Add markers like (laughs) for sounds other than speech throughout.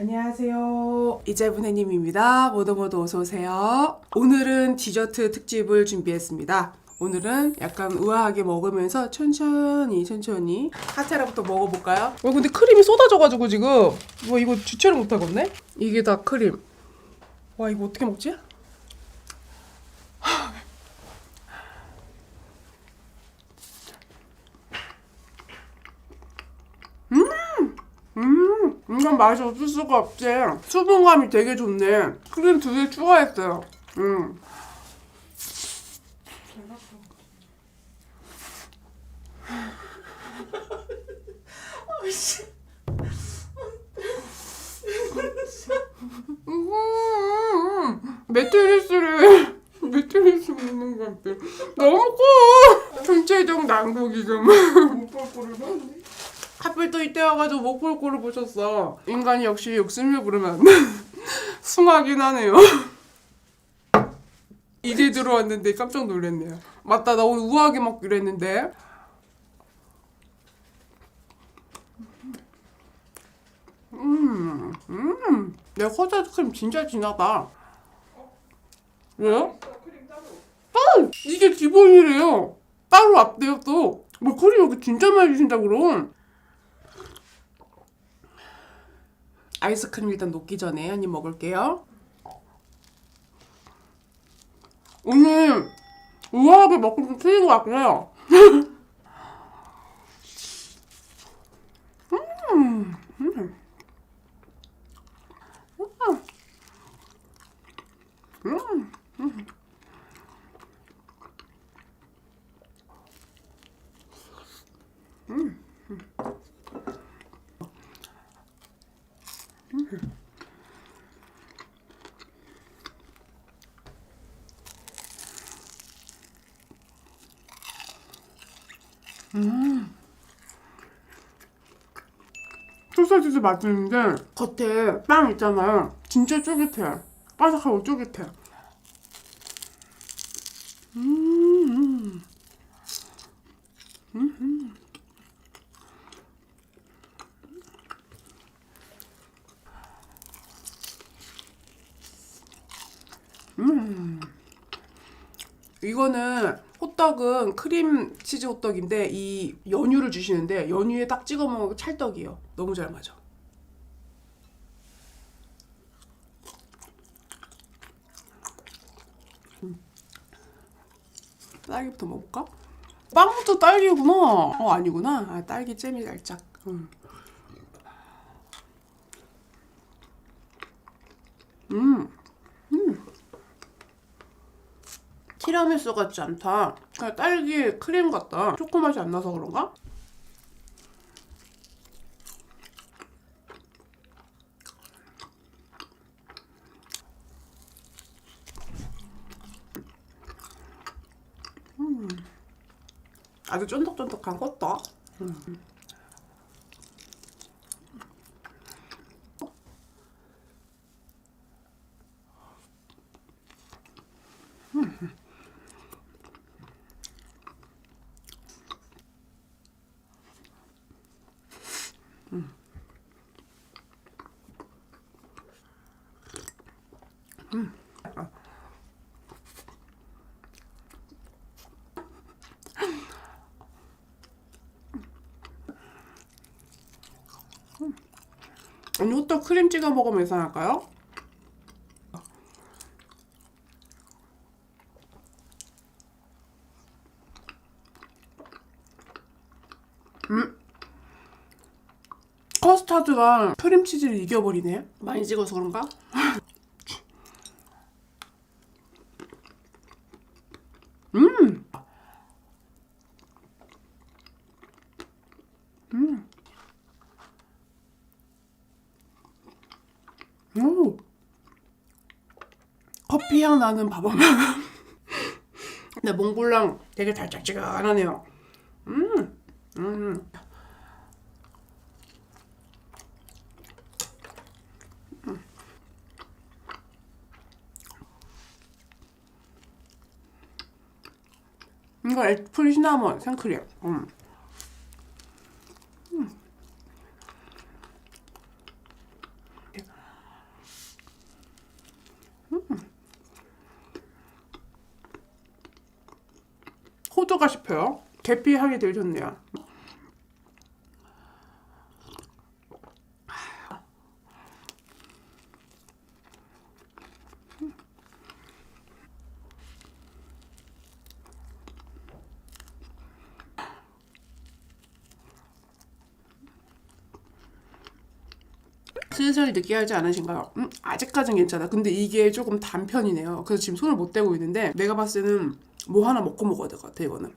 안녕하세요. 이재분혜님입니다. 모두 모두 어서 오세요. 오늘은 디저트 특집을 준비했습니다. 오늘은 약간 우아하게 먹으면서 천천히 천천히 카테라부터 먹어볼까요? 어 근데 크림이 쏟아져가지고 지금 와 이거 주체를 못하겠네? 이게 다 크림. 와 이거 어떻게 먹지? 음, 이건 맛이 없을 수가 없지. 수분감이 되게 좋네. 크림 두 개 추가했어요. 음. 음, 매트리스를 매트리스 먹는 것 같아. 너무 커. 전체적 난국 지금. 못볼 거를 봤네. 하필 또 이때 와가지고 못 볼 꼴을 보셨어. 인간이 역시 욕심을 부르면 (laughs) 숭하긴 하네요. (laughs) 이제 들어왔는데 깜짝 놀랐네요. 맞다, 나 오늘 우아하게 먹기로 했는데. 음, 음, 내 커다드 크림 진짜 진하다. 왜요? 아, 이게 기본이래요. 따로 왔대요 또. 뭐 크림 여기 진짜 많이 주신다 그럼. 아이스크림 일단 녹기 전에 한 입 먹을게요. 오늘 우아하게 먹고 좀 틀린 것 같긴 해요. (laughs) 음, 음. 음, 음. 소세지도 맛있는데 겉에 빵 있잖아요. 진짜 쫄깃해. 바삭하고 쫄깃해. 음. 음. 음. 이거는 호떡은 크림 치즈 호떡인데 이 연유를 주시는데 연유에 딱 찍어 먹으면 찰떡이에요. 너무 잘 맞아. 음. 딸기부터 먹을까? 빵부터 딸기구나. 어 아니구나. 아, 딸기 잼이 살짝. 음. 음. 티라미수 같지 않다. 그냥 딸기 크림 같다. 초코 맛이 안 나서 그런가? 음. 아주 쫀득쫀득한 호떡. 음. 언 니 호떡 크림 찍어 먹으면 이상할까요? 음. 커스타드가 크림치즈를 이겨버리네. 많이 찍어서 그런가? 음. 오. 커피 향 나는 밥은 (laughs) 근데 몽블랑 되게 달짝지근하네요. 음, 음. 이거 애플 시나몬 생크림. 음. 포도가 씹혀요. 계피 향이 되게 좋네요. 슬슬 느끼하지 않으신가요? 음, 아직까진 괜찮아. 근데 이게 조금 단편이네요. 그래서 지금 손을 못 대고 있는데 내가 봤을 때는 뭐 하나 먹고 먹어야 될 것 같아 이거는.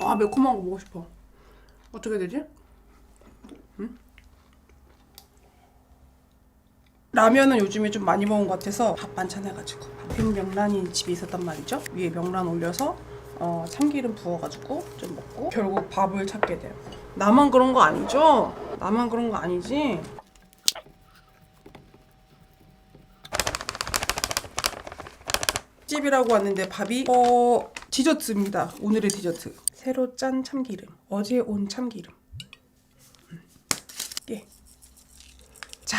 아 매콤한 거 먹고 싶어. 어떻게 되지? 음? 라면은 요즘에 좀 많이 먹은 것 같아서 밥 반찬 해가지고 빈 명란이 집에 있었단 말이죠. 위에 명란 올려서 어, 참기름 부어가지고 좀 먹고 결국 밥을 찾게 돼요. 나만 그런 거 아니죠? 나만 그런 거 아니지? 집이라고 왔는데 밥이 어 디저트입니다. 오늘의 디저트. 새로 짠 참기름. 어제 온 참기름. 음. 예. 자,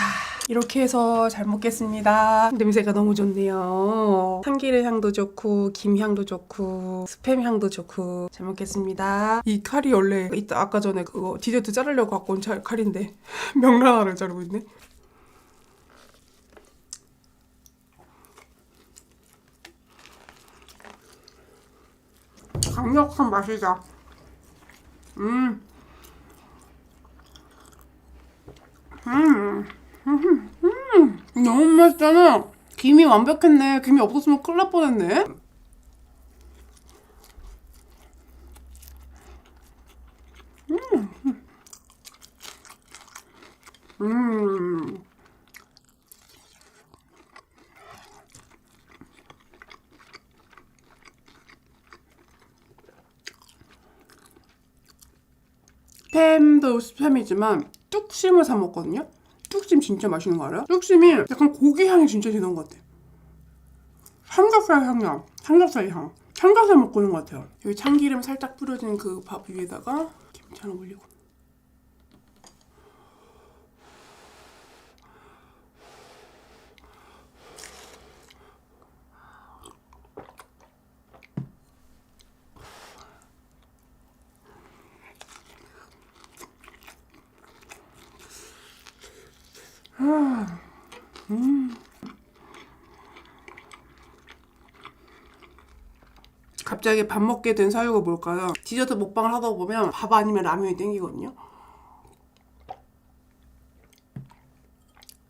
이렇게 해서 잘 먹겠습니다. 냄새가 너무 좋네요. 참기름 향도 좋고 김 향도 좋고 스팸 향도 좋고 잘 먹겠습니다. 이 칼이 원래 이따 아까 전에 그거 디저트 자르려고 갖고 온 차- 칼인데 (laughs) 명란알을 자르고 있네. 강력한 맛이다. 음. 음. 음. 음. 너무 맛있잖아. 김이 완벽했네. 김이 없었으면 큰일 날 뻔했네. 음. 음. 스팸도 스팸이지만 뚝심을 사 먹거든요. 뚝심 진짜 맛있는 거 알아요? 뚝심이 약간 고기 향이 진짜 지는 것 같아. 삼겹살 향이야. 삼겹살 향. 삼겹살 먹고 있는 것 같아요. 여기 참기름 살짝 뿌려진 그 밥 위에다가 김치 하나 올리고. 갑자기 밥 먹게 된 사유가 뭘까요? 디저트 먹방을 하다 보면 밥 아니면 라면이 땡기거든요.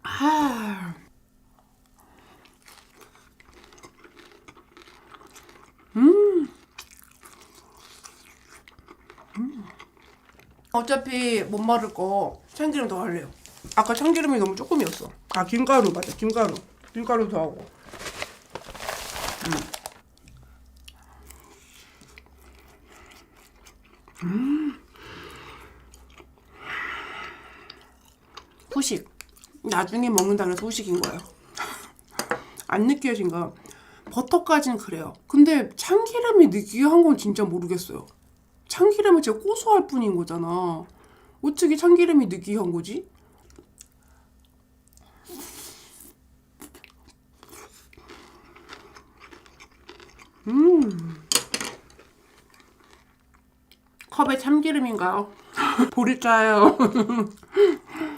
아. 음. 어차피 못 마를 거 참기름 더 할래요. 아까 참기름이 너무 조금이었어. 아 김가루 맞아 김가루. 김가루 더 하고. 후식. 나중에 먹는다 그래서 후식인 거예요. 안 느끼해진가? 버터까지는 그래요. 근데 참기름이 느끼한 건 진짜 모르겠어요. 참기름은 진짜 고소할 뿐인 거잖아. 어떻게 참기름이 느끼한 거지? 음. 컵에 참기름인가요? (laughs) 보리차요. (laughs)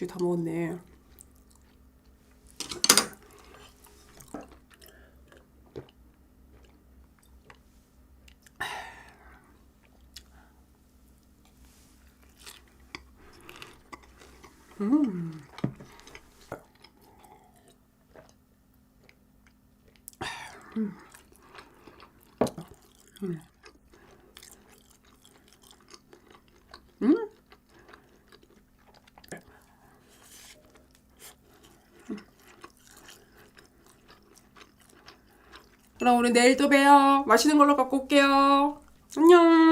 국지 다 먹었네. 그럼 우리 내일 또 봬요. 맛있는 걸로 갖고 올게요. 안녕.